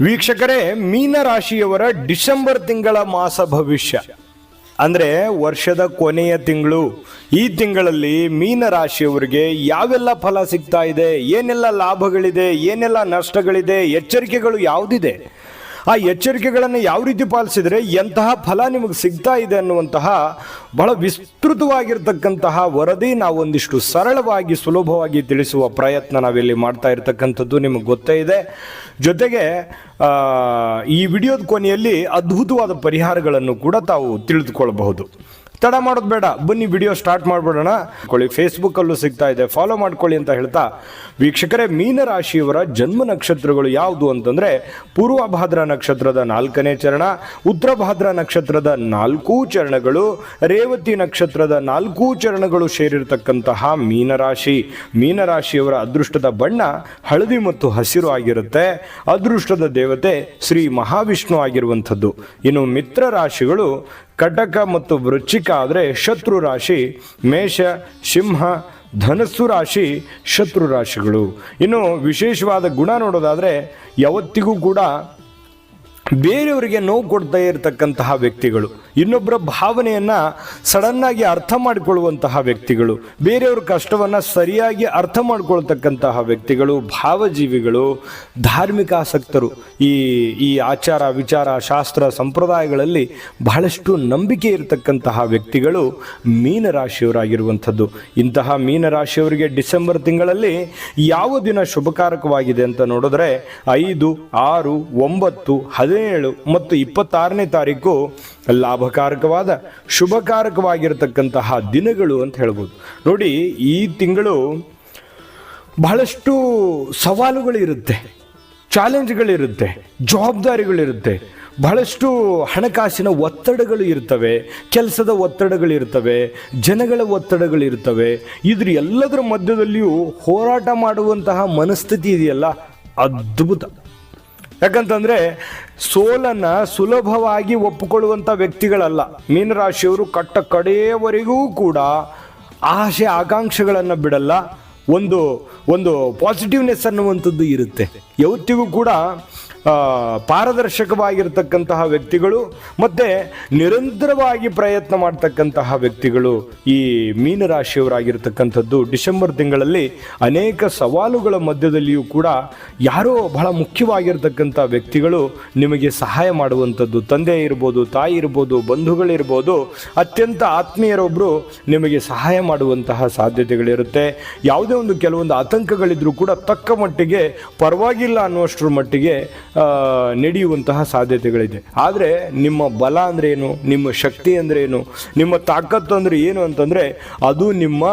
ವೀಕ್ಷಕರೇ, ಮೀನರಾಶಿಯವರ ಡಿಸೆಂಬರ್ ತಿಂಗಳ ಮಾಸ ಭವಿಷ್ಯ. ಅಂದ್ರೆ ವರ್ಷದ ಕೊನೆಯ ತಿಂಗಳು. ಈ ತಿಂಗಳಲ್ಲಿ ಮೀನರಾಶಿಯವರಿಗೆ ಯಾವೆಲ್ಲ ಫಲ ಸಿಗ್ತಾ ಇದೆ? ಏನೆಲ್ಲ ಲಾಭಗಳಿದೆ? ಏನೆಲ್ಲ ನಷ್ಟಗಳಿದೆ? ಎಚ್ಚರಿಕೆಗಳು ಯಾವುದಿದೆ? ಆ ಎಚ್ಚರಿಕೆಗಳನ್ನು ಯಾವ ರೀತಿ ಪಾಲಿಸಿದರೆ ಎಂತಹ ಫಲ ನಿಮಗೆ ಸಿಗ್ತಾ ಇದೆ ಅನ್ನುವಂತಹ ಬಹಳ ವಿಸ್ತೃತವಾಗಿರ್ತಕ್ಕಂತಹ ವರದಿ ನಾವೊಂದಿಷ್ಟು ಸರಳವಾಗಿ, ಸುಲಭವಾಗಿ ತಿಳಿಸುವ ಪ್ರಯತ್ನ ನಾವಿಲ್ಲಿ ಮಾಡ್ತಾ ಇರತಕ್ಕಂಥದ್ದು ನಿಮಗೆ ಗೊತ್ತೇ ಇದೆ. ಜೊತೆಗೆ ಈ ವಿಡಿಯೋದ ಕೊನೆಯಲ್ಲಿ ಅದ್ಭುತವಾದ ಪರಿಹಾರಗಳನ್ನು ಕೂಡ ತಾವು ತಿಳಿದುಕೊಳ್ಳಬಹುದು ತಡ ಮಾಡೋದು ಬೇಡ. ಬನ್ನಿ ವಿಡಿಯೋ ಸ್ಟಾರ್ಟ್ ಮಾಡಿಬಿಡೋಣ. ಫೇಸ್ಬುಕ್ಕಲ್ಲೂ ಸಿಗ್ತಾ ಇದೆ. ಫಾಲೋ ಮಾಡ್ಕೊಳ್ಳಿ ಅಂತ ಹೇಳ್ತಾ, ವೀಕ್ಷಕರೇ, ಮೀನರಾಶಿಯವರ ಜನ್ಮ ನಕ್ಷತ್ರಗಳು ಯಾವುದು ಅಂತಂದರೆ, ಪೂರ್ವಭಾದ್ರ ನಕ್ಷತ್ರದ ನಾಲ್ಕನೇ ಚರಣ ಉತ್ತರ ಭಾದ್ರ ನಕ್ಷತ್ರದ ನಾಲ್ಕೂ ಚರಣಗಳು, ರೇವತಿ ನಕ್ಷತ್ರದ ನಾಲ್ಕೂ ಚರಣಗಳು ಸೇರಿರ್ತಕ್ಕಂತಹ ಮೀನರಾಶಿ. ಮೀನರಾಶಿಯವರ ಅದೃಷ್ಟದ ಬಣ್ಣ ಹಳದಿ ಮತ್ತು ಹಸಿರು ಆಗಿರುತ್ತೆ. ಅದೃಷ್ಟದ ದೇವತೆ ಶ್ರೀ ಮಹಾವಿಷ್ಣು ಆಗಿರುವಂಥದ್ದು. ಇನ್ನು ಮಿತ್ರ ರಾಶಿಗಳು ಕಟಕ ಮತ್ತು ವೃಶ್ಚಿಕ ಆದರೆ ಶತ್ರು ರಾಶಿ, ಮೇಷ, ಸಿಂಹ, ಧನಸ್ಸು ರಾಶಿ, ಶತ್ರು ರಾಶಿಗಳು. ಇನ್ನು ವಿಶೇಷವಾದ ಗುಣ ನೋಡೋದಾದರೆ, ಯಾವತ್ತಿಗೂ ಕೂಡ ಬೇರೆಯವರಿಗೆ ನೋವು ಕೊಡ್ತಾ ಇರತಕ್ಕಂತಹ ವ್ಯಕ್ತಿಗಳು ಇನ್ನೊಬ್ಬರ ಭಾವನೆಯನ್ನು ಸಡನ್ನಾಗಿ ಅರ್ಥ ಮಾಡಿಕೊಳ್ಳುವಂತಹ ವ್ಯಕ್ತಿಗಳು, ಬೇರೆಯವ್ರ ಕಷ್ಟವನ್ನು ಸರಿಯಾಗಿ ಅರ್ಥ ಮಾಡ್ಕೊಳ್ತಕ್ಕಂತಹ ವ್ಯಕ್ತಿಗಳು, ಭಾವಜೀವಿಗಳು, ಧಾರ್ಮಿಕ ಆಸಕ್ತರು. ಈ ಈ ಆಚಾರ, ವಿಚಾರ, ಶಾಸ್ತ್ರ, ಸಂಪ್ರದಾಯಗಳಲ್ಲಿ ಬಹಳಷ್ಟು ನಂಬಿಕೆ ಇರತಕ್ಕಂತಹ ವ್ಯಕ್ತಿಗಳು ಮೀನರಾಶಿಯವರಾಗಿರುವಂಥದ್ದು. ಇಂತಹ ಮೀನರಾಶಿಯವರಿಗೆ ಡಿಸೆಂಬರ್ ತಿಂಗಳಲ್ಲಿ ಯಾವ ದಿನ ಶುಭಕಾರಕವಾಗಿದೆ ಅಂತ ನೋಡಿದ್ರೆ ಐದು, ಆರು, ಒಂಬತ್ತು ಹದಿನೇಳು ಮತ್ತು ಇಪ್ಪತ್ತಾರನೇ ತಾರೀಕು ಲಾಭಕಾರಕವಾದ, ಶುಭಕಾರಕವಾಗಿರತಕ್ಕಂತಹ ದಿನಗಳು ಅಂತ ಹೇಳ್ಬೋದು. ನೋಡಿ, ಈ ತಿಂಗಳು ಬಹಳಷ್ಟು ಸವಾಲುಗಳಿರುತ್ತೆ, ಚಾಲೆಂಜ್ಗಳಿರುತ್ತೆ, ಜವಾಬ್ದಾರಿಗಳಿರುತ್ತೆ. ಬಹಳಷ್ಟು ಹಣಕಾಸಿನ ಒತ್ತಡಗಳು ಇರ್ತವೆ, ಕೆಲಸದ ಒತ್ತಡಗಳಿರ್ತವೆ, ಜನಗಳ ಒತ್ತಡಗಳಿರ್ತವೆ. ಇದ್ರ ಎಲ್ಲದರ ಮಧ್ಯದಲ್ಲಿಯೂ ಹೋರಾಟ ಮಾಡುವಂತಹ ಮನಸ್ಥಿತಿ ಇದೆಯಲ್ಲ? ಅದ್ಭುತ. ಯಾಕಂತಂದ್ರೆ ಸೋಲನ್ನ ಸುಲಭವಾಗಿ ಒಪ್ಪಿಕೊಳ್ಳುವಂಥ ವ್ಯಕ್ತಿಗಳಲ್ಲ. ಮೀನರಾಶಿಯವರು ಕಟ್ಟ ಕಡೆಯವರೆಗೂ ಕೂಡ ಆಸೆ, ಆಕಾಂಕ್ಷೆಗಳನ್ನು ಬಿಡಲ್ಲ. ಒಂದು ಒಂದು ಪಾಸಿಟಿವ್ನೆಸ್ ಅನ್ನುವಂಥದ್ದು ಇರುತ್ತೆ. ಯಾವತ್ತಿಗೂ ಕೂಡ ಪಾರದರ್ಶಕವಾಗಿರ್ತಕ್ಕಂತಹ ವ್ಯಕ್ತಿಗಳು ಮತ್ತೆ ನಿರಂತರವಾಗಿ ಪ್ರಯತ್ನ ಮಾಡ್ತಕ್ಕಂತಹ ವ್ಯಕ್ತಿಗಳು ಈ ಮೀನರಾಶಿಯವರಾಗಿರ್ತಕ್ಕಂಥದ್ದು. ಡಿಸೆಂಬರ್ ತಿಂಗಳಲ್ಲಿ ಅನೇಕ ಸವಾಲುಗಳ ಮಧ್ಯದಲ್ಲಿಯೂ ಕೂಡ ಯಾರೋ ಬಹಳ ಮುಖ್ಯವಾಗಿರ್ತಕ್ಕಂಥ ವ್ಯಕ್ತಿಗಳು ನಿಮಗೆ ಸಹಾಯ ಮಾಡುವಂಥದ್ದು. ತಂದೆ ಇರ್ಬೋದು, ತಾಯಿ ಇರ್ಬೋದು, ಬಂಧುಗಳಿರ್ಬೋದು, ಅತ್ಯಂತ ಆತ್ಮೀಯರೊಬ್ಬರು ನಿಮಗೆ ಸಹಾಯ ಮಾಡುವಂತಹ ಸಾಧ್ಯತೆಗಳಿರುತ್ತೆ. ಯಾವುದೇ ಒಂದು ಕೆಲವೊಂದು ಆತಂಕಗಳಿದ್ರೂ ಕೂಡ ತಕ್ಕ ಮಟ್ಟಿಗೆ ಪರವಾಗಿಲ್ಲ ಅನ್ನುವಷ್ಟರ ಮಟ್ಟಿಗೆ ನಡೆಯುವಂತಹ ಸಾಧ್ಯತೆಗಳಿದೆ. ಆದರೆ ನಿಮ್ಮ ಬಲ ಅಂದರೆ ಏನು? ನಿಮ್ಮ ಶಕ್ತಿ ಅಂದರೆ ಏನು? ನಿಮ್ಮ ತಾಕತ್ತು ಅಂದರೆ ಏನು ಅಂತಂದರೆ ಅದು ನಿಮ್ಮ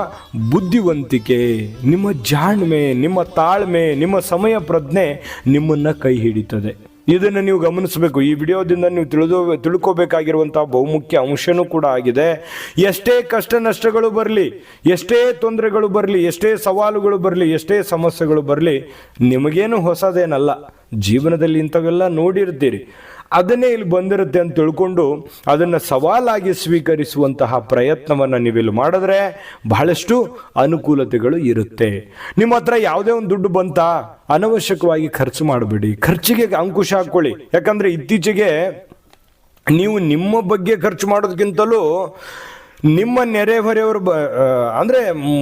ಬುದ್ಧಿವಂತಿಕೆ, ನಿಮ್ಮ ಜಾಣ್ಮೆ, ನಿಮ್ಮ ತಾಳ್ಮೆ, ನಿಮ್ಮ ಸಮಯ ಪ್ರಜ್ಞೆ ನಿಮ್ಮನ್ನು ಕೈ ಹಿಡಿತದೆ. ಇದನ್ನು ನೀವು ಗಮನಿಸಬೇಕು. ಈ ವಿಡಿಯೋದಿಂದ ನೀವು ತಿಳಿದು, ತಿಳ್ಕೋಬೇಕಾಗಿರುವಂತಹ ಬಹುಮುಖ್ಯ ಅಂಶನೂ ಕೂಡ ಆಗಿದೆ. ಎಷ್ಟೇ ಕಷ್ಟ ನಷ್ಟಗಳು ಬರಲಿ, ಎಷ್ಟೇ ತೊಂದರೆಗಳು ಬರಲಿ, ಎಷ್ಟೇ ಸವಾಲುಗಳು ಬರಲಿ, ಎಷ್ಟೇ ಸಮಸ್ಯೆಗಳು ಬರಲಿ, ನಿಮಗೇನು ಹೊಸದೇನಲ್ಲ. ಜೀವನದಲ್ಲಿ ಇಂಥವೆಲ್ಲ ನೋಡಿರ್ತೀರಿ. ಅದನ್ನೇ ಇಲ್ಲಿ ಬಂದಿರುತ್ತೆ ಅಂತ ತಿಳ್ಕೊಂಡು ಅದನ್ನು ಸವಾಲಾಗಿ ಸ್ವೀಕರಿಸುವಂತಹ ಪ್ರಯತ್ನವನ್ನು ನೀವಿಲ್ಲಿ ಮಾಡಿದ್ರೆ ಬಹಳಷ್ಟು ಅನುಕೂಲತೆಗಳು ಇರುತ್ತೆ. ನಿಮ್ಮ ಹತ್ರ ಯಾವುದೇ ಒಂದು ದುಡ್ಡು ಬಂತಾ, ಅನವಶ್ಯಕವಾಗಿ ಖರ್ಚು ಮಾಡಬೇಡಿ. ಖರ್ಚಿಗೆ ಅಂಕುಶ ಹಾಕ್ಕೊಳ್ಳಿ ಯಾಕಂದರೆ ಇತ್ತೀಚೆಗೆ ನೀವು ನಿಮ್ಮ ಬಗ್ಗೆ ಖರ್ಚು ಮಾಡೋದಕ್ಕಿಂತಲೂ ನಿಮ್ಮ ನೆರೆಹೊರೆಯವರ ಬ ಅಂದರೆ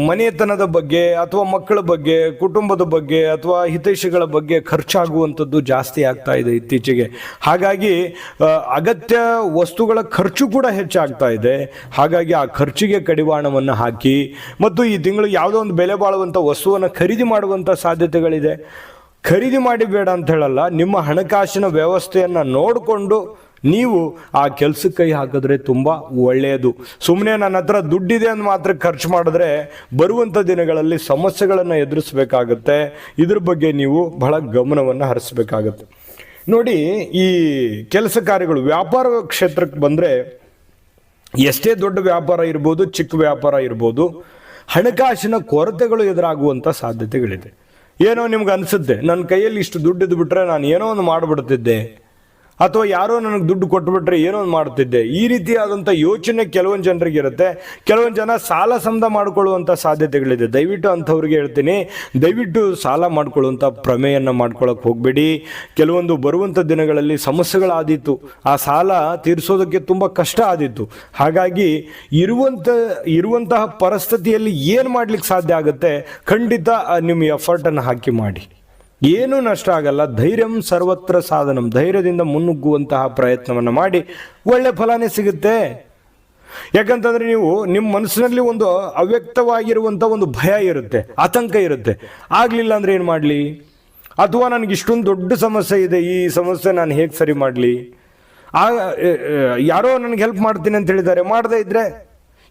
ಮನೆತನದ ಬಗ್ಗೆ ಅಥವಾ ಮಕ್ಕಳ ಬಗ್ಗೆ, ಕುಟುಂಬದ ಬಗ್ಗೆ ಅಥವಾ ಹಿತೈಷಿಗಳ ಬಗ್ಗೆ ಖರ್ಚಾಗುವಂಥದ್ದು ಜಾಸ್ತಿ ಆಗ್ತಾ ಇದೆ ಇತ್ತೀಚೆಗೆ. ಹಾಗಾಗಿ ಅಗತ್ಯ ವಸ್ತುಗಳ ಖರ್ಚು ಕೂಡ ಹೆಚ್ಚಾಗ್ತಾ ಇದೆ. ಹಾಗಾಗಿ ಆ ಖರ್ಚಿಗೆ ಕಡಿವಾಣವನ್ನು ಹಾಕಿ, ಮತ್ತು ಈ ತಿಂಗಳು ಯಾವುದೋ ಒಂದು ಬೆಲೆ ಬಾಳುವಂಥ ವಸ್ತುವನ್ನು ಖರೀದಿ ಮಾಡುವಂಥ ಸಾಧ್ಯತೆಗಳಿದೆ. ಖರೀದಿ ಮಾಡಿ ಬೇಡ ಅಂತ ಹೇಳಲ್ಲ, ನಿಮ್ಮ ಹಣಕಾಸಿನ ವ್ಯವಸ್ಥೆಯನ್ನು ನೋಡಿಕೊಂಡು ನೀವು ಆ ಕೆಲಸಕ್ಕೆ ಕೈ ಹಾಕಿದ್ರೆ ತುಂಬ ಒಳ್ಳೆಯದು. ಸುಮ್ಮನೆ ನನ್ನ ಹತ್ರ ದುಡ್ಡಿದೆ ಅಂತ ಮಾತ್ರ ಖರ್ಚು ಮಾಡಿದ್ರೆ ಬರುವಂಥ ದಿನಗಳಲ್ಲಿ ಸಮಸ್ಯೆಗಳನ್ನು ಎದುರಿಸಬೇಕಾಗತ್ತೆ. ಇದ್ರ ಬಗ್ಗೆ ನೀವು ಬಹಳ ಗಮನವನ್ನು ಹರಿಸ್ಬೇಕಾಗತ್ತೆ. ನೋಡಿ, ಈ ಕೆಲಸ ಕಾರ್ಯಗಳು, ವ್ಯಾಪಾರ ಕ್ಷೇತ್ರಕ್ಕೆ ಬಂದರೆ ಎಷ್ಟೇ ದೊಡ್ಡ ವ್ಯಾಪಾರ ಇರ್ಬೋದು, ಚಿಕ್ಕ ವ್ಯಾಪಾರ ಇರ್ಬೋದು, ಹಣಕಾಸಿನ ಕೊರತೆಗಳು ಎದುರಾಗುವಂಥ ಸಾಧ್ಯತೆಗಳಿದೆ. ಏನೋ ನಿಮ್ಗೆ ಅನಿಸುತ್ತೆ, ನನ್ನ ಕೈಯಲ್ಲಿ ಇಷ್ಟು ದುಡ್ಡು ಬಿಟ್ಟರೆ ನಾನು ಏನೋ ಒಂದು ಮಾಡಿಬಿಡ್ತಿದ್ದೆ. ಅಥವಾ ಯಾರೋ ನನಗೆ ದುಡ್ಡು ಕೊಟ್ಟುಬಿಟ್ರೆ ಏನೋ ಮಾಡ್ತಿದ್ದೆ ಈ ರೀತಿಯಾದಂಥ ಯೋಚನೆ ಕೆಲವೊಂದು ಜನರಿಗೆ ಇರುತ್ತೆ. ಕೆಲವೊಂದು ಜನ ಸಾಲ ಸಮದ ಮಾಡಿಕೊಳ್ಳುವಂಥ ಸಾಧ್ಯತೆಗಳಿದೆ. ದಯವಿಟ್ಟು ಅಂಥವ್ರಿಗೆ ಹೇಳ್ತೀನಿ, ದಯವಿಟ್ಟು ಸಾಲ ಮಾಡಿಕೊಳ್ಳುವಂಥ ಪ್ರಮೇಯನ್ನ ಮಾಡ್ಕೊಳ್ಳೋಕೆ ಹೋಗಬೇಡಿ. ಕೆಲವೊಂದು ಬರುವಂಥ ದಿನಗಳಲ್ಲಿ ಸಮಸ್ಯೆಗಳಾದೀತು. ಆ ಸಾಲ ತೀರಿಸೋದಕ್ಕೆ ತುಂಬ ಕಷ್ಟ ಆದಿತ್ತು ಹಾಗಾಗಿ ಇರುವಂಥ ಇರುವಂತಹ ಪರಿಸ್ಥಿತಿಯಲ್ಲಿ ಏನು ಮಾಡ್ಲಿಕ್ಕೆ ಸಾಧ್ಯ ಆಗುತ್ತೆ, ಖಂಡಿತ ನಿಮ್ಮ ಎಫರ್ಟನ್ನು ಹಾಕಿ ಮಾಡಿ. ಏನೂ ನಷ್ಟ ಆಗಲ್ಲ. ಧೈರ್ಯಂ ಸರ್ವತ್ರ ಸಾಧನಂ. ಧೈರ್ಯದಿಂದ ಮುನ್ನುಗ್ಗುವಂತಹ ಪ್ರಯತ್ನವನ್ನು ಮಾಡಿ ಒಳ್ಳೆ ಫಲನೇ ಸಿಗುತ್ತೆ. ಯಾಕಂತಂದ್ರೆ ನೀವು ನಿಮ್ಮ ಮನಸ್ಸಿನಲ್ಲಿ ಒಂದು ಅವ್ಯಕ್ತವಾಗಿರುವಂಥ ಒಂದು ಭಯ ಇರುತ್ತೆ, ಆತಂಕ ಇರುತ್ತೆ. ಆಗಲಿಲ್ಲ ಅಂದ್ರೆ ಏನು ಮಾಡಲಿ? ಅಥವಾ ನನಗೆ ಇಷ್ಟೊಂದು ದೊಡ್ಡ ಸಮಸ್ಯೆ ಇದೆ, ಈ ಸಮಸ್ಯೆ ನಾನು ಹೇಗೆ ಸರಿ ಮಾಡಲಿ? ಆ ಯಾರೋ ನನಗೆ ಹೆಲ್ಪ್ ಮಾಡ್ತೀನಿ ಅಂತ ಹೇಳಿದ್ದಾರೆ. ಮಾಡದೇ ಇದ್ರೆ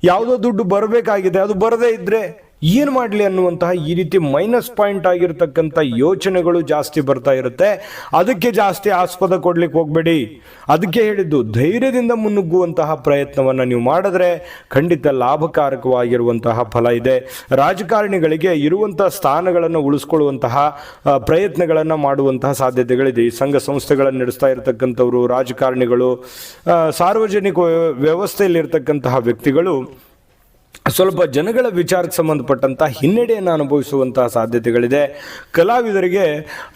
ಯಾವುದೋ ದುಡ್ಡು ಬರಬೇಕಾಗಿದೆ, ಅದು ಬರದೇ ಇದ್ರೆ ಏನು ಮಾಡಲಿ ಅನ್ನುವಂತಹ ಈ ರೀತಿ ಮೈನಸ್ ಪಾಯಿಂಟ್ ಆಗಿರ್ತಕ್ಕಂಥ ಯೋಚನೆಗಳು ಜಾಸ್ತಿ ಬರ್ತಾ ಇರುತ್ತೆ. ಅದಕ್ಕೆ ಜಾಸ್ತಿ ಆಸ್ಪದ ಕೊಡ್ಲಿಕ್ಕೆ ಹೋಗಬೇಡಿ. ಅದಕ್ಕೆ ಹೇಳಿದ್ದು, ಧೈರ್ಯದಿಂದ ಮುನ್ನುಗ್ಗುವಂತಹ ಪ್ರಯತ್ನವನ್ನು ನೀವು ಮಾಡಿದ್ರೆ ಖಂಡಿತ ಲಾಭಕಾರಕವಾಗಿರುವಂತಹ ಫಲ ಇದೆ. ರಾಜಕಾರಣಿಗಳಿಗೆ ಇರುವಂತಹ ಸ್ಥಾನಗಳನ್ನು ಉಳಿಸ್ಕೊಳ್ಳುವಂತಹ ಪ್ರಯತ್ನಗಳನ್ನು ಮಾಡುವಂತಹ ಸಾಧ್ಯತೆಗಳಿದೆ. ಈ ಸಂಘ ಸಂಸ್ಥೆಗಳನ್ನು ನಡೆಸ್ತಾ ಇರತಕ್ಕಂಥವ್ರು, ರಾಜಕಾರಣಿಗಳು ಸಾರ್ವಜನಿಕ ವ್ಯ- ವ್ಯವಸ್ಥೆಯಲ್ಲಿರ್ತಕ್ಕಂತಹ ವ್ಯಕ್ತಿಗಳು ಸ್ವಲ್ಪ ಜನಗಳ ವಿಚಾರಕ್ಕೆ ಸಂಬಂಧಪಟ್ಟಂಥ ಹಿನ್ನಡೆಯನ್ನು ಅನುಭವಿಸುವಂತಹ ಸಾಧ್ಯತೆಗಳಿದೆ. ಕಲಾವಿದರಿಗೆ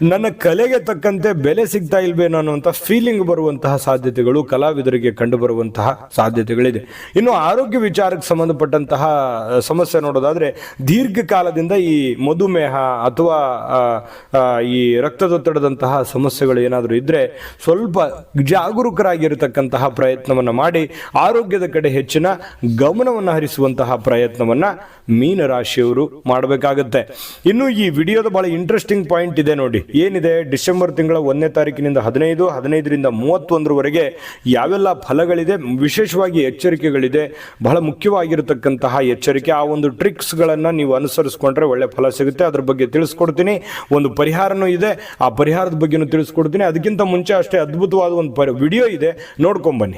ನನ್ನ ಕಲೆಗೆ ತಕ್ಕಂತೆ ಬೆಲೆ ಸಿಗ್ತಾ ಇಲ್ವೇನೋ ಅನ್ನುವಂಥ ಫೀಲಿಂಗ್ ಬರುವಂತಹ ಸಾಧ್ಯತೆಗಳು ಕಲಾವಿದರಿಗೆ ಕಂಡುಬರುವಂತಹ ಸಾಧ್ಯತೆಗಳಿದೆ. ಇನ್ನು ಆರೋಗ್ಯ ವಿಚಾರಕ್ಕೆ ಸಂಬಂಧಪಟ್ಟಂತಹ ಸಮಸ್ಯೆ ನೋಡೋದಾದ್ರೆ ದೀರ್ಘಕಾಲದಿಂದ ಈ ಮಧುಮೇಹ ಅಥವಾ ಈ ರಕ್ತದೊತ್ತಡದಂತಹ ಸಮಸ್ಯೆಗಳು ಏನಾದರೂ ಇದ್ದರೆ ಸ್ವಲ್ಪ ಜಾಗರೂಕರಾಗಿರತಕ್ಕಂತಹ ಪ್ರಯತ್ನವನ್ನು ಮಾಡಿ ಆರೋಗ್ಯದ ಕಡೆ ಹೆಚ್ಚಿನ ಗಮನವನ್ನು ಹರಿಸುವಂತಹ ಪ್ರಯತ್ನವನ್ನ ಮೀನರಾಶಿಯವರು ಮಾಡಬೇಕಾಗುತ್ತೆ. ಇನ್ನು ಈ ವಿಡಿಯೋದ ಬಹಳ ಇಂಟ್ರೆಸ್ಟಿಂಗ್ ಪಾಯಿಂಟ್ ಇದೆ ನೋಡಿ. ಏನಿದೆ? ಡಿಸೆಂಬರ್ ತಿಂಗಳ ಒಂದನೇ ತಾರೀಕಿನಿಂದ ಹದಿನೈದು, ಹದಿನೈದರಿಂದ ಮೂವತ್ತೊಂದರವರೆಗೆ ಯಾವೆಲ್ಲ ಫಲಗಳಿದೆ? ವಿಶೇಷವಾಗಿ ಎಚ್ಚರಿಕೆಗಳಿದೆ. ಬಹಳ ಮುಖ್ಯವಾಗಿರತಕ್ಕಂತಹ ಎಚ್ಚರಿಕೆ, ಆ ಒಂದು ಟ್ರಿಕ್ಸ್ಗಳನ್ನು ನೀವು ಅನುಸರಿಸ್ಕೊಂಡ್ರೆ ಒಳ್ಳೆ ಫಲ ಸಿಗುತ್ತೆ. ಅದ್ರ ಬಗ್ಗೆ ತಿಳಿಸ್ಕೊಡ್ತೀನಿ. ಒಂದು ಪರಿಹಾರನೂ ಇದೆ. ಆ ಪರಿಹಾರದ ಬಗ್ಗೆನೂ ತಿಳಿಸ್ಕೊಡ್ತೀನಿ. ಅದಕ್ಕಿಂತ ಮುಂಚೆ ಅಷ್ಟೇ ಅದ್ಭುತವಾದ ಒಂದು ವಿಡಿಯೋ ಇದೆ. ನೋಡ್ಕೊಂಬನ್ನಿ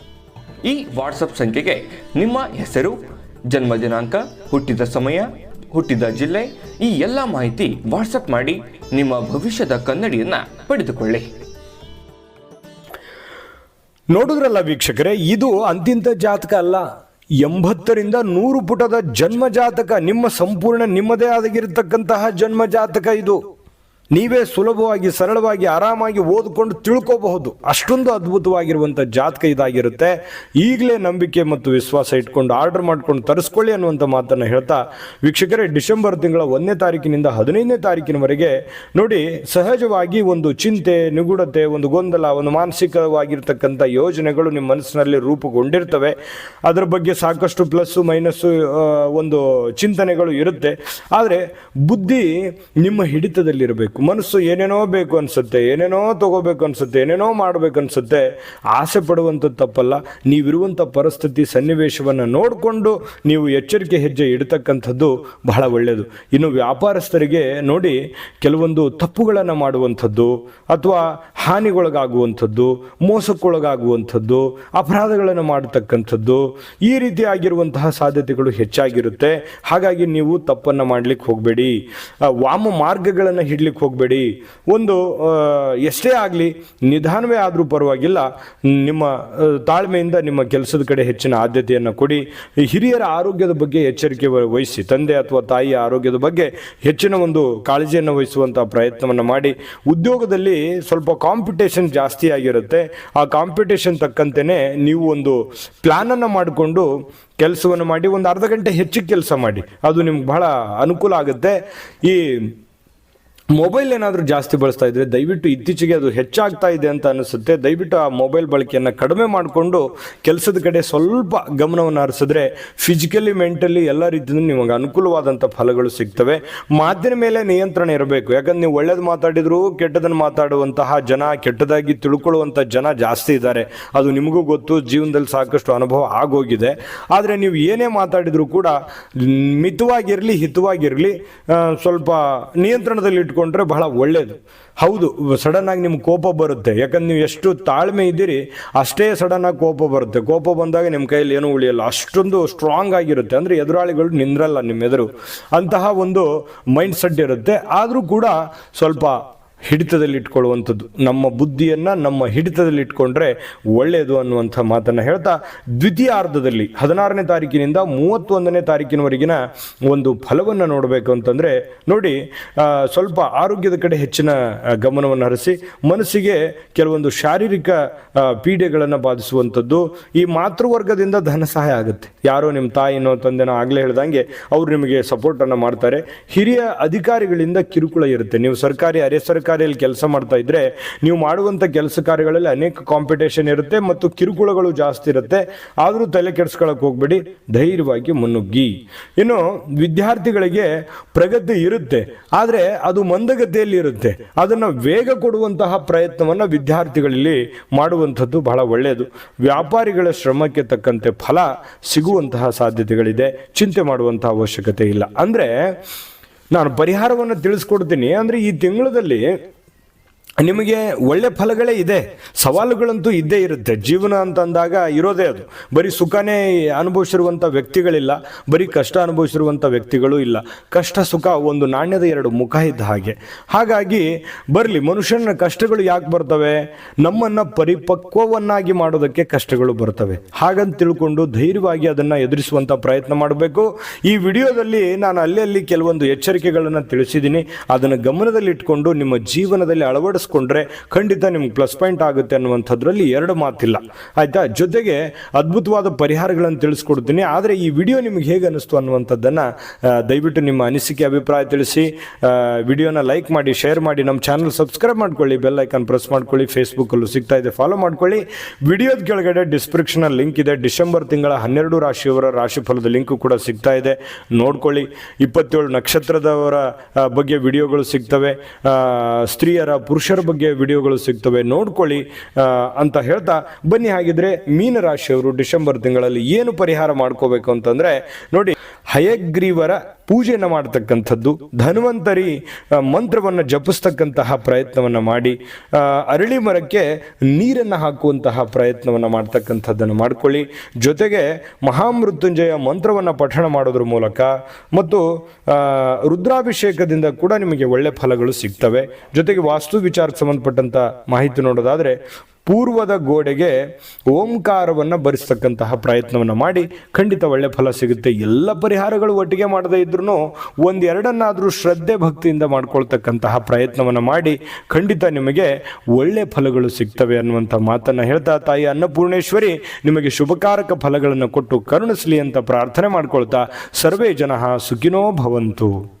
ಈ ವಾಟ್ಸಪ್ ಸಂಖ್ಯೆಗೆ ನಿಮ್ಮ ಹೆಸರು, ಜನ್ಮ ದಿನಾಂಕ, ಹುಟ್ಟಿದ ಸಮಯ, ಹುಟ್ಟಿದ ಜಿಲ್ಲೆ, ಈ ಎಲ್ಲ ಮಾಹಿತಿ ವಾಟ್ಸಪ್ ಮಾಡಿ ನಿಮ್ಮ ಭವಿಷ್ಯದ ಕನ್ನಡಿಯನ್ನ ಪಡೆದುಕೊಳ್ಳಿ. ನೋಡಿದ್ರಲ್ಲ ವೀಕ್ಷಕರೇ, ಇದು ಅಂತಿಂತ ಜಾತಕ ಅಲ್ಲ. ಎಂಬತ್ತರಿಂದ ನೂರು ಪುಟದ ಜನ್ಮ ಜಾತಕ, ನಿಮ್ಮ ಸಂಪೂರ್ಣ ನಿಮ್ಮದೇ ಆಗಿರತಕ್ಕಂತಹ ಜನ್ಮ ಜಾತಕ ಇದು. ನೀವೇ ಸುಲಭವಾಗಿ, ಸರಳವಾಗಿ, ಆರಾಮಾಗಿ ಓದ್ಕೊಂಡು ತಿಳ್ಕೋಬಹುದು. ಅಷ್ಟೊಂದು ಅದ್ಭುತವಾಗಿರುವಂಥ ಜಾತಕ ಇದಾಗಿರುತ್ತೆ. ಈಗಲೇ ನಂಬಿಕೆ ಮತ್ತು ವಿಶ್ವಾಸ ಇಟ್ಕೊಂಡು ಆರ್ಡರ್ ಮಾಡ್ಕೊಂಡು ತರಿಸ್ಕೊಳ್ಳಿ ಅನ್ನುವಂಥ ಮಾತನ್ನು ಹೇಳ್ತಾ ವೀಕ್ಷಕರೇ, ಡಿಸೆಂಬರ್ ತಿಂಗಳ ಒಂದನೇ ತಾರೀಕಿನಿಂದ ಹದಿನೈದನೇ ತಾರೀಕಿನವರೆಗೆ ನೋಡಿ, ಸಹಜವಾಗಿ ಒಂದು ಚಿಂತೆ, ನಿಗೂಢತೆ, ಒಂದು ಗೊಂದಲ, ಒಂದು ಮಾನಸಿಕವಾಗಿರ್ತಕ್ಕಂಥ ಯೋಜನೆಗಳು ನಿಮ್ಮ ಮನಸ್ಸಿನಲ್ಲಿ ರೂಪುಗೊಂಡಿರ್ತವೆ. ಅದರ ಬಗ್ಗೆ ಸಾಕಷ್ಟು ಪ್ಲಸ್ಸು, ಮೈನಸ್ಸು ಒಂದು ಚಿಂತನೆಗಳು ಇರುತ್ತೆ. ಆದರೆ ಬುದ್ಧಿ ನಿಮ್ಮ ಹಿಡಿತದಲ್ಲಿರಬೇಕು. ಮನಸ್ಸು ಏನೇನೋ ಬೇಕು ಅನ್ಸುತ್ತೆ, ಏನೇನೋ ತಗೋಬೇಕು ಅನ್ಸುತ್ತೆ, ಏನೇನೋ ಮಾಡಬೇಕು ಅನ್ಸುತ್ತೆ, ಆಸೆ ಪಡುವಂಥದ್ದು ತಪ್ಪಲ್ಲ. ನೀವಿರುವಂಥ ಪರಿಸ್ಥಿತಿ, ಸನ್ನಿವೇಶವನ್ನು ನೋಡಿಕೊಂಡು ನೀವು ಎಚ್ಚರಿಕೆ ಹೆಜ್ಜೆ ಇಡ್ತಕ್ಕಂಥದ್ದು ಬಹಳ ಒಳ್ಳೆಯದು ಇನ್ನು ವ್ಯಾಪಾರಸ್ಥರಿಗೆ ನೋಡಿ ಕೆಲವೊಂದು ತಪ್ಪುಗಳನ್ನು ಮಾಡುವಂಥದ್ದು, ಅಥವಾ ಹಾನಿಗೊಳಗಾಗುವಂಥದ್ದು, ಮೋಸಕ್ಕೊಳಗಾಗುವಂಥದ್ದು, ಅಪರಾಧಗಳನ್ನು ಮಾಡತಕ್ಕಂಥದ್ದು, ಈ ರೀತಿಯಾಗಿರುವಂತಹ ಸಾಧ್ಯತೆಗಳು ಹೆಚ್ಚಾಗಿರುತ್ತೆ. ಹಾಗಾಗಿ ನೀವು ತಪ್ಪನ್ನು ಮಾಡಲಿಕ್ಕೆ ಹೋಗಬೇಡಿ. ವಾಮ ಮಾರ್ಗಗಳನ್ನು ಹಿಡ್ಲಿಕ್ಕೆ ಹೋಗಬೇಡಿ. ಒಂದು ಎಷ್ಟೇ ಆಗಲಿ, ನಿಧಾನವೇ ಆದರೂ ಪರವಾಗಿಲ್ಲ, ನಿಮ್ಮ ತಾಳ್ಮೆಯಿಂದ ನಿಮ್ಮ ಕೆಲಸದ ಕಡೆ ಹೆಚ್ಚಿನ ಆದ್ಯತೆಯನ್ನು ಕೊಡಿ. ಹಿರಿಯರ ಆರೋಗ್ಯದ ಬಗ್ಗೆ ಎಚ್ಚರಿಕೆ ವಹಿಸಿ, ತಂದೆ ಅಥವಾ ತಾಯಿಯ ಆರೋಗ್ಯದ ಬಗ್ಗೆ ಹೆಚ್ಚಿನ ಒಂದು ಕಾಳಜಿಯನ್ನು ವಹಿಸುವಂಥ ಪ್ರಯತ್ನವನ್ನು ಮಾಡಿ. ಉದ್ಯೋಗದಲ್ಲಿ ಸ್ವಲ್ಪ ಕಾಂಪಿಟೇಷನ್ ಜಾಸ್ತಿ ಆಗಿರುತ್ತೆ. ಆ ಕಾಂಪಿಟೇಷನ್ ತಕ್ಕಂತೆಯೇ ನೀವು ಒಂದು ಪ್ಲ್ಯಾನನ್ನು ಮಾಡಿಕೊಂಡು ಕೆಲಸವನ್ನು ಮಾಡಿ, ಒಂದು ಅರ್ಧ ಗಂಟೆ ಹೆಚ್ಚಿಗೆ ಕೆಲಸ ಮಾಡಿ. ಅದು ನಿಮ್ಗೆ ಬಹಳ ಅನುಕೂಲ ಆಗುತ್ತೆ. ಈ ಮೊಬೈಲ್ ಏನಾದರೂ ಜಾಸ್ತಿ ಬಳಸ್ತಾ ಇದ್ರೆ ದಯವಿಟ್ಟು ಇತ್ತೀಚೆಗೆ ಅದು ಹೆಚ್ಚಾಗ್ತಾ ಇದೆ ಅಂತ ಅನಿಸುತ್ತೆ. ದಯವಿಟ್ಟು ಆ ಮೊಬೈಲ್ ಬಳಕೆಯನ್ನು ಕಡಿಮೆ ಮಾಡಿಕೊಂಡು ಕೆಲಸದ ಕಡೆ ಸ್ವಲ್ಪ ಗಮನವನ್ನು ಹರಿಸಿದ್ರೆ ಫಿಸಿಕಲಿ ಮೆಂಟಲಿ ಎಲ್ಲ ರೀತಿಯಿಂದ ನಿಮಗೆ ಅನುಕೂಲವಾದಂಥ ಫಲಗಳು ಸಿಗ್ತವೆ. ಮಾಧ್ಯಮ ಮೇಲೆ ನಿಯಂತ್ರಣ ಇರಬೇಕು. ಯಾಕಂದ್ರೆ ನೀವು ಒಳ್ಳೇದು ಮಾತಾಡಿದ್ರು ಕೆಟ್ಟದನ್ನು ಮಾತಾಡುವಂತಹ ಜನ, ಕೆಟ್ಟದಾಗಿ ತಿಳ್ಕೊಳ್ಳುವಂಥ ಜನ ಜಾಸ್ತಿ ಇದ್ದಾರೆ. ಅದು ನಿಮಗೂ ಗೊತ್ತು, ಜೀವನದಲ್ಲಿ ಸಾಕಷ್ಟು ಅನುಭವ ಆಗೋಗಿದೆ. ಆದರೆ ನೀವು ಏನೇ ಮಾತಾಡಿದರೂ ಕೂಡ ಮಿತವಾಗಿರಲಿ, ಹಿತವಾಗಿರಲಿ ಸ್ವಲ್ಪ ನಿಯಂತ್ರಣದಲ್ಲಿ ಇಟ್ಕೊಂಡ್ರೆ ಬಹಳ ಒಳ್ಳೆಯದು ಹೌದು ಸಡನ್ ಆಗಿ ನಿಮ್ಗೆ ಕೋಪ ಬರುತ್ತೆ. ಯಾಕಂದ್ರೆ ನೀವು ಎಷ್ಟು ತಾಳ್ಮೆ ಇದ್ದೀರಿ, ಅಷ್ಟೇ ಸಡನ್ ಆಗಿ ಕೋಪ ಬರುತ್ತೆ. ಕೋಪ ಬಂದಾಗ ನಿಮ್ಮ ಕೈಯಲ್ಲಿ ಏನೂ ಉಳಿಯಲ್ಲ. ಅಷ್ಟೊಂದು ಸ್ಟ್ರಾಂಗ್ ಆಗಿರುತ್ತೆ. ಅಂದರೆ ಎದುರಾಳಿಗಳು ನಿಂದ್ರಲ್ಲ ನಿಮ್ಮ ಎದುರು. ಅಂತಹ ಒಂದು ಮೈಂಡ್ ಸೆಟ್ ಇರುತ್ತೆ. ಆದರೂ ಕೂಡ ಸ್ವಲ್ಪ ಹಿಡಿತದಲ್ಲಿ ಇಟ್ಕೊಳ್ಳುವಂಥದ್ದು ನಮ್ಮ ಬುದ್ಧಿಯನ್ನು ನಮ್ಮ ಹಿಡಿತದಲ್ಲಿ ಇಟ್ಕೊಂಡ್ರೆ ಒಳ್ಳೆಯದು ಅನ್ನುವಂಥ ಮಾತನ್ನು ಹೇಳ್ತಾ, ದ್ವಿತೀಯಾರ್ಧದಲ್ಲಿ ಹದಿನಾರನೇ ತಾರೀಕಿನಿಂದ ಮೂವತ್ತೊಂದನೇ ತಾರೀಕಿನವರೆಗಿನ ಒಂದು ಫಲವನ್ನು ನೋಡಬೇಕು ಅಂತಂದರೆ, ನೋಡಿ ಸ್ವಲ್ಪ ಆರೋಗ್ಯದ ಕಡೆ ಹೆಚ್ಚಿನ ಗಮನವನ್ನು ಹರಿಸಿ, ಮನಸ್ಸಿಗೆ ಕೆಲವೊಂದು ಶಾರೀರಿಕ ಪೀಡೆಗಳನ್ನು ಬಾಧಿಸುವಂಥದ್ದು, ಈ ಮಾತೃವರ್ಗದಿಂದ ಧನ ಸಹಾಯ ಆಗುತ್ತೆ. ಯಾರೋ ನಿಮ್ಮ ತಾಯಿನೋ ತಂದೆನೋ ಆಗಲೇ ಹೇಳ್ದಂಗೆ ಅವರು ನಿಮಗೆ ಸಪೋರ್ಟನ್ನು ಮಾಡ್ತಾರೆ. ಹಿರಿಯ ಅಧಿಕಾರಿಗಳಿಂದ ಕಿರುಕುಳ ಇರುತ್ತೆ. ನೀವು ಸರ್ಕಾರಿ, ಅರೆ ಸರ್ಕಾರಿಯಲ್ಲಿ ಕೆಲಸ ಮಾಡ್ತಾ ಇದ್ರೆ ನೀವು ಮಾಡುವಂಥ ಕೆಲಸ ಕಾರ್ಯಗಳಲ್ಲಿ ಅನೇಕ ಕಾಂಪಿಟೇಷನ್ ಇರುತ್ತೆ ಮತ್ತು ಕಿರುಕುಳಗಳು ಜಾಸ್ತಿ ಇರುತ್ತೆ. ಆದರೂ ತಲೆ ಕೆಡಿಸ್ಕೊಳಕ್ಕೆ ಹೋಗ್ಬೇಡಿ. ಧೈರ್ಯವಾಗಿ ಮುನ್ನುಗ್ಗಿ. ಇನ್ನು ವಿದ್ಯಾರ್ಥಿಗಳಿಗೆ ಪ್ರಗತಿ ಇರುತ್ತೆ. ಆದರೆ ಅದು ಮಂದಗತಿಯಲ್ಲಿ ಇರುತ್ತೆ. ಅದನ್ನು ವೇಗ ಕೊಡುವಂತಹ ಪ್ರಯತ್ನವನ್ನು ವಿದ್ಯಾರ್ಥಿಗಳಲ್ಲಿ ಮಾಡುವಂಥದ್ದು ಬಹಳ ಒಳ್ಳೆಯದು ವ್ಯಾಪಾರಿಗಳ ಶ್ರಮಕ್ಕೆ ತಕ್ಕಂತೆ ಫಲ ಸಿಗುವಂತಹ ಸಾಧ್ಯತೆಗಳಿದೆ. ಚಿಂತೆ ಮಾಡುವಂತಹ ಅವಶ್ಯಕತೆ ಇಲ್ಲ. ಅಂದರೆ ನಾನು ಪರಿಹಾರವನ್ನು ತಿಳಿಸ್ಕೊಡ್ತೀನಿ. ಅಂದರೆ ಈ ತಿಂಗಳಲ್ಲಿ ನಿಮಗೆ ಒಳ್ಳೆ ಫಲಗಳೇ ಇದೆ. ಸವಾಲುಗಳಂತೂ ಇದ್ದೇ ಇರುತ್ತೆ. ಜೀವನ ಅಂತಂದಾಗ ಇರೋದೇ ಅದು. ಬರೀ ಸುಖನೇ ಅನುಭವಿಸಿರುವಂಥ ವ್ಯಕ್ತಿಗಳಿಲ್ಲ. ಬರೀ ಕಷ್ಟ ಅನುಭವಿಸಿರುವಂಥ ವ್ಯಕ್ತಿಗಳು ಇಲ್ಲ. ಕಷ್ಟ, ಸುಖ ಒಂದು ನಾಣ್ಯದ ಎರಡು ಮುಖ ಇದ್ದ ಹಾಗೆ. ಹಾಗಾಗಿ ಬರಲಿ, ಮನುಷ್ಯನ ಕಷ್ಟಗಳು ಯಾಕೆ ಬರ್ತವೆ? ನಮ್ಮನ್ನು ಪರಿಪಕ್ವವನ್ನಾಗಿ ಮಾಡೋದಕ್ಕೆ ಕಷ್ಟಗಳು ಬರ್ತವೆ. ಹಾಗಂತ ತಿಳ್ಕೊಂಡು ಧೈರ್ಯವಾಗಿ ಅದನ್ನು ಎದುರಿಸುವಂಥ ಪ್ರಯತ್ನ ಮಾಡಬೇಕು. ಈ ವಿಡಿಯೋದಲ್ಲಿ ನಾನು ಅಲ್ಲಿ ಕೆಲವೊಂದು ಎಚ್ಚರಿಕೆಗಳನ್ನು ತಿಳಿಸಿದ್ದೀನಿ. ಅದನ್ನು ಗಮನದಲ್ಲಿಟ್ಕೊಂಡು ನಿಮ್ಮ ಜೀವನದಲ್ಲಿ ಅಳವಡಿಸ್ಕೊಂಡ್ರೆ ಖಂಡಿತ ನಿಮ್ಗೆ ಪ್ಲಸ್ ಪಾಯಿಂಟ್ ಆಗುತ್ತೆ ಅನ್ನುವಂಥದ್ರಲ್ಲಿ ಎರಡು ಮಾತಿಲ್ಲ. ಆಯ್ತಾ? ಜೊತೆಗೆ ಅದ್ಭುತವಾದ ಪರಿಹಾರಗಳನ್ನು ತಿಳಿಸ್ಕೊಡ್ತೀನಿ. ಆದರೆ ಈ ವಿಡಿಯೋ ನಿಮ್ಗೆ ಹೇಗೆ ಅನ್ನಿಸ್ತು ಅನ್ನುವಂಥದ್ದನ್ನು ದಯವಿಟ್ಟು ನಿಮ್ಮ ಅನಿಸಿಕೆ, ಅಭಿಪ್ರಾಯ ತಿಳಿಸಿ. ವಿಡಿಯೋನ ಲೈಕ್ ಮಾಡಿ ಶೇರ್ ಮಾಡಿ, ನಮ್ಮ ಚಾನಲ್ ಸಬ್ಸ್ಕ್ರೈಬ್ ಮಾಡ್ಕೊಳ್ಳಿ ಬೆಲ್ ಐಕನ್ ಪ್ರೆಸ್ ಮಾಡ್ಕೊಳ್ಳಿ ಫೇಸ್ಬುಕ್ಕಲ್ಲೂ ಸಿಗ್ತಾ ಇದೆ. ಫಾಲೋ ಮಾಡ್ಕೊಳ್ಳಿ. ವಿಡಿಯೋದ ಕೆಳಗಡೆ ಡಿಸ್ಕ್ರಿಪ್ಷನಲ್ಲಿ ಲಿಂಕ್ ಇದೆ. ಡಿಸೆಂಬರ್ ತಿಂಗಳ ಹನ್ನೆರಡು ರಾಶಿಯವರ ರಾಶಿಫಲದ ಲಿಂಕು ಕೂಡ ಸಿಗ್ತಾ ಇದೆ. ನೋಡ್ಕೊಳ್ಳಿ. ಇಪ್ಪತ್ತೇಳು ನಕ್ಷತ್ರದವರ ಬಗ್ಗೆ ವಿಡಿಯೋಗಳು ಸಿಗ್ತವೆ. ಸ್ತ್ರೀಯರ, ಪುರುಷರ ಬಗ್ಗೆ ವಿಡಿಯೋಗಳು ಸಿಗ್ತವೆ ನೋಡ್ಕೊಳ್ಳಿ ಅಂತ ಹೇಳ್ತಾ, ಬನ್ನಿ ಹಾಗಿದ್ರೆ ಮೀನ ರಾಶಿಯವರು ಡಿಸೆಂಬರ್ ತಿಂಗಳಲ್ಲಿ ಏನು ಪರಿಹಾರ ಮಾಡ್ಕೋಬೇಕು ಅಂತಂದ್ರೆ, ನೋಡಿ, ಹಯಗ್ರೀವರ ಪೂಜೆಯನ್ನು ಮಾಡತಕ್ಕಂಥದ್ದು, ಧನ್ವಂತರಿ ಮಂತ್ರವನ್ನು ಜಪಿಸ್ತಕ್ಕಂತಹ ಪ್ರಯತ್ನವನ್ನು ಮಾಡಿ ಅರಳಿ ಮರಕ್ಕೆ ನೀರನ್ನು ಹಾಕುವಂತಹ ಪ್ರಯತ್ನವನ್ನು ಮಾಡ್ತಕ್ಕಂಥದ್ದನ್ನು ಮಾಡ್ಕೊಳ್ಳಿ. ಜೊತೆಗೆ ಮಹಾಮೃತ್ಯುಂಜಯ ಮಂತ್ರವನ್ನು ಪಠಣ ಮಾಡೋದ್ರ ಮೂಲಕ ಮತ್ತು ರುದ್ರಾಭಿಷೇಕದಿಂದ ಕೂಡ ನಿಮಗೆ ಒಳ್ಳೆ ಫಲಗಳು ಸಿಗ್ತವೆ. ಜೊತೆಗೆ ವಾಸ್ತು ವಿಚಾರಕ್ಕೆ ಸಂಬಂಧಪಟ್ಟಂಥ ಮಾಹಿತಿ ನೋಡೋದಾದ್ರೆ ಪೂರ್ವದ ಗೋಡೆಗೆ ಓಂಕಾರವನ್ನು ಬರೆಸ್ತಕ್ಕಂತಹ ಪ್ರಯತ್ನವನ್ನು ಮಾಡಿ ಖಂಡಿತ ಒಳ್ಳೆ ಫಲ ಸಿಗುತ್ತೆ. ಎಲ್ಲ ಪರಿಹಾರಗಳು ಒಟ್ಟಿಗೆ ಮಾಡದೇ ಇದ್ರೂ ಒಂದೆರಡನ್ನಾದರೂ ಶ್ರದ್ಧೆ ಭಕ್ತಿಯಿಂದ ಮಾಡ್ಕೊಳ್ತಕ್ಕಂತಹ ಪ್ರಯತ್ನವನ್ನು ಮಾಡಿ ಖಂಡಿತ ನಿಮಗೆ ಒಳ್ಳೆ ಫಲಗಳು ಸಿಗ್ತವೆ ಅನ್ನುವಂಥ ಮಾತನ್ನು ಹೇಳ್ತಾ ತಾಯಿ ಅನ್ನಪೂರ್ಣೇಶ್ವರಿ, ನಿಮಗೆ ಶುಭಕಾರಕ ಫಲಗಳನ್ನು ಕೊಟ್ಟು ಕರುಣಿಸಲಿ ಅಂತ ಪ್ರಾರ್ಥನೆ ಮಾಡ್ಕೊಳ್ತಾ ಸರ್ವೇ ಜನ ಸುಖಿನೋ ಭವಂತು.